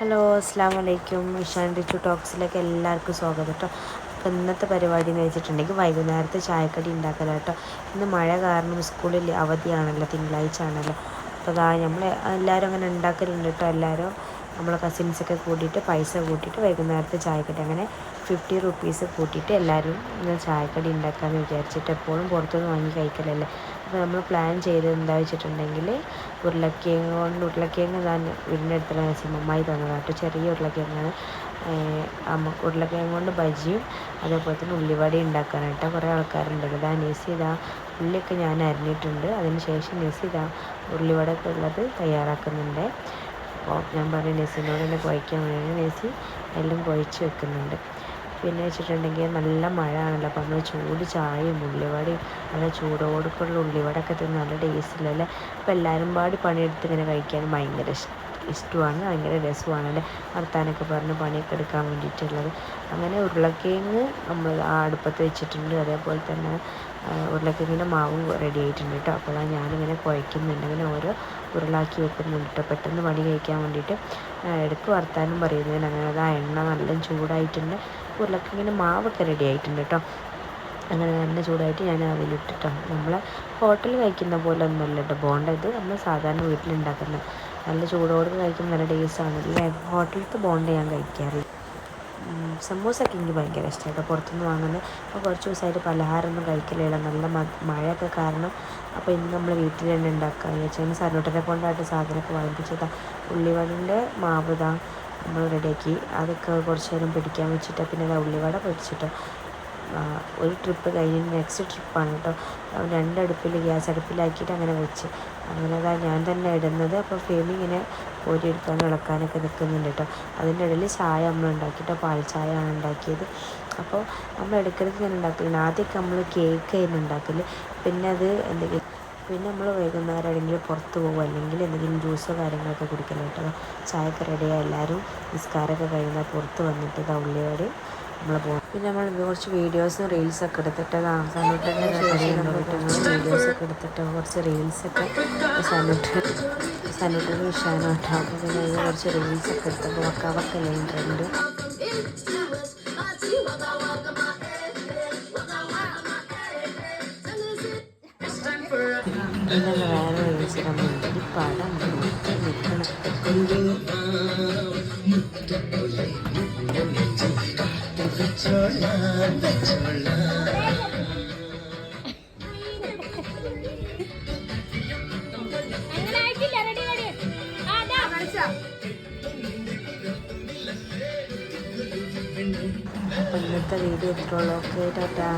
Hello അസ്സാം വലൈക്കും ഇഷാൻ റിച്ചു ടോക്സിലേക്ക് എല്ലാവർക്കും സ്വാഗതം കേട്ടോ. അപ്പോൾ ഇന്നത്തെ പരിപാടി എന്ന് വെച്ചിട്ടുണ്ടെങ്കിൽ വൈകുന്നേരത്തെ ചായക്കടി ഉണ്ടാക്കലോ കേട്ടോ. ഇന്ന് മഴ കാരണം സ്കൂളിൽ അവധിയാണല്ലോ തിങ്കളാഴ്ച ആണല്ലോ. അപ്പോൾ അതാ നമ്മൾ എല്ലാവരും അങ്ങനെ ഉണ്ടാക്കലുണ്ട് കേട്ടോ എല്ലാവരും നമ്മളെ കസിൻസൊക്കെ കൂട്ടിയിട്ട് പൈസ കൂട്ടിയിട്ട് വൈകുന്നേരത്തെ ചായക്കടി. അങ്ങനെ ഫിഫ്റ്റി റുപ്പീസ് കൂട്ടിയിട്ട് എല്ലാവരും ചായക്കടി ഉണ്ടാക്കാമെന്ന് വിചാരിച്ചിട്ട് എപ്പോഴും പുറത്തുനിന്ന് വാങ്ങി കഴിക്കലല്ലേ? അപ്പോൾ നമ്മൾ പ്ലാൻ ചെയ്തത് എന്താ വെച്ചിട്ടുണ്ടെങ്കിൽ ഉരുളക്കിഴങ്ങ് കൊണ്ട് ഉരുളക്കിഴങ്ങ് താൻ വീടിന്റെ അടുത്തുള്ള നസീമമ്മായി തന്നതാണ് കേട്ടോ. ചെറിയ ഉരുളക്കിഴങ്ങാണ്. അമ്മ ഉരുളക്കിഴങ്ങ് കൊണ്ട് ബജിയും അതേപോലെ തന്നെ ഉള്ളിവട ഉണ്ടാക്കാനായിട്ട് കുറേ ആൾക്കാരുണ്ട് ഇതാ നെസി ഇതാ ഉള്ളിയൊക്കെ ഞാൻ അരിഞ്ഞിട്ടുണ്ട്. അതിന് ശേഷം നെസി ഇതാ ഉള്ളിവടയൊക്കെ ഉള്ളത് തയ്യാറാക്കുന്നുണ്ട്. അപ്പോൾ ഞാൻ പറഞ്ഞു നെസിനോട് തന്നെ കുഴയ്ക്കാൻ വേണ്ടി. നെസി എല്ലാം കുഴച്ച് വെക്കുന്നുണ്ട്. പിന്നെ വെച്ചിട്ടുണ്ടെങ്കിൽ നല്ല മഴ ആണല്ലോ അപ്പോൾ നമ്മൾ ചൂട് ചായയും ഉള്ളിവടയും നല്ല ചൂടോടുക്കുള്ള ഉള്ളിവടയൊക്കെ തിന്ന് നല്ല ടേസ്റ്റിലല്ലേ അപ്പോൾ എല്ലാവരും പാടി പണിയെടുത്ത് ഇങ്ങനെ കഴിക്കാൻ ഭയങ്കര ഇഷ്ടമാണ്. ഭയങ്കര രസമാണ് അല്ലേ വർത്താനൊക്കെ പറഞ്ഞ് പണിയൊക്കെ എടുക്കാൻ വേണ്ടിയിട്ടുള്ളത്. അങ്ങനെ ഉരുളക്കിഴങ്ങ് നമ്മൾ ആ അടുപ്പത്ത് വെച്ചിട്ടുണ്ട്. അതേപോലെ തന്നെ ഉരുളക്കിഴങ്ങിന്റെ മാവും റെഡി ആയിട്ടുണ്ട് കേട്ടോ. അപ്പോൾ ഞാനിങ്ങനെ കുഴയ്ക്കുന്നുണ്ട്. അങ്ങനെ ഓരോ ഉരുളാക്കി വെക്കുന്നുണ്ട് കേട്ടോ. പെട്ടെന്ന് പണി കഴിക്കാൻ വേണ്ടിയിട്ട് ഇടയ്ക്ക് വർത്താനം പറയുന്നതിന് അങ്ങനെ ആ എണ്ണ നല്ല ചൂടായിട്ടുണ്ട്. ഉരുളക്കിഴങ്ങിന് മാവൊക്കെ റെഡി ആയിട്ടുണ്ട് കേട്ടോ അങ്ങനെ നല്ല ചൂടായിട്ട് ഞാൻ അതിലിട്ടിട്ടോ. നമ്മൾ ഹോട്ടലിൽ കഴിക്കുന്ന പോലെ ഒന്നുമല്ല കേട്ടോ ബോണ്ട. ഇത് നമ്മൾ സാധാരണ വീട്ടിലുണ്ടാക്കുന്ന നല്ല ചൂടോടെ കഴിക്കുമ്പോൾ നല്ല ടേസ്റ്റാണ് അല്ലേ? ഹോട്ടലിലത്തെ ബോണ്ട ഞാൻ കഴിക്കാറില്ല. സമൂസൊക്കെ എനിക്ക് ഭയങ്കര ഇഷ്ടമാണ് കേട്ടോ പുറത്തുനിന്ന് വാങ്ങുന്നത് അപ്പോൾ കുറച്ച് ദിവസമായിട്ട് പലഹാരമൊന്നും കഴിക്കലില്ല. നല്ല മഴയൊക്കെ കാരണം അപ്പോൾ ഇന്ന് നമ്മൾ വീട്ടിൽ തന്നെ ഉണ്ടാക്കുക എന്ന് വെച്ചാൽ സരോട്ടനെ കൊണ്ടായിട്ട് സാധനമൊക്കെ വാങ്ങിപ്പിച്ചതാണ് ഉള്ളിവടിന്റെ മാവ് നമ്മൾ റെഡിയാക്കി. അതൊക്കെ കുറച്ച് നേരം പിടിക്കാൻ വെച്ചിട്ട് പിന്നെ അത് ഉള്ളിവട പൊടിച്ചിട്ട് ഒരു ട്രിപ്പ് കഴിഞ്ഞ് നെക്സ്റ്റ് ട്രിപ്പാണ് കേട്ടോ രണ്ട് അടുപ്പിൽ ഗ്യാസ് അടുപ്പിലാക്കിയിട്ട് അങ്ങനെ വെച്ച്. അങ്ങനെ അതാ ഞാൻ തന്നെ ഇടുന്നത്. അപ്പോൾ ഫേമി ഇങ്ങനെ കോരിയെടുക്കാൻ ഇളക്കാനൊക്കെ നിൽക്കുന്നുണ്ട് കേട്ടോ അതിന്റെ ഇടയിൽ ചായ നമ്മൾ ഉണ്ടാക്കിയിട്ടോ പാൽ ചായ ആണ് ഉണ്ടാക്കിയത്. അപ്പോൾ നമ്മൾ ഇടയ്ക്കിടയ്ക്ക് ഇങ്ങനെ ഉണ്ടാക്കുന്നുണ്ട് ആദ്യമൊക്കെ നമ്മൾ കേക്ക് ആയിരുന്നു ഉണ്ടാക്കൽ പിന്നെ അത് എന്തെങ്കിലും പിന്നെ നമ്മൾ വൈകുന്നേരം ആണെങ്കിൽ പുറത്ത് പോകും. അല്ലെങ്കിൽ എന്തെങ്കിലും ജ്യൂസോ കാര്യങ്ങളൊക്കെ കുടിക്കലായിട്ട് ചായയൊക്കെ റെഡിയായി എല്ലാവരും നിസ്കാരമൊക്കെ കഴിയുന്ന പുറത്ത് വന്നിട്ട് ഇതാ നമ്മൾ പോകും പിന്നെ നമ്മൾ കുറച്ച് വീഡിയോസും റീൽസൊക്കെ എടുത്തിട്ട് സനൂട്ടന്റെ വീഡിയോസൊക്കെ എടുത്തിട്ട് കുറച്ച് റീൽസൊക്കെ സനൂട്ട് സനൂട്ടിന്റെ വിഷയമാണ് കേട്ടോ. അപ്പോൾ പിന്നെ അതിന് കുറച്ച് റീൽസൊക്കെ എടുത്തപ്പോൾ വക്കാവക്കല്ലേ ട്രെൻഡ് റീൽസിടാൻ വേണ്ടി പടം നോക്കി നിൽക്കണം അപ്പോൾ ഇന്നത്തെ വീഡിയോ ഇത്രയുള്ളൂ ഓക്കെ ടാറ്റാ.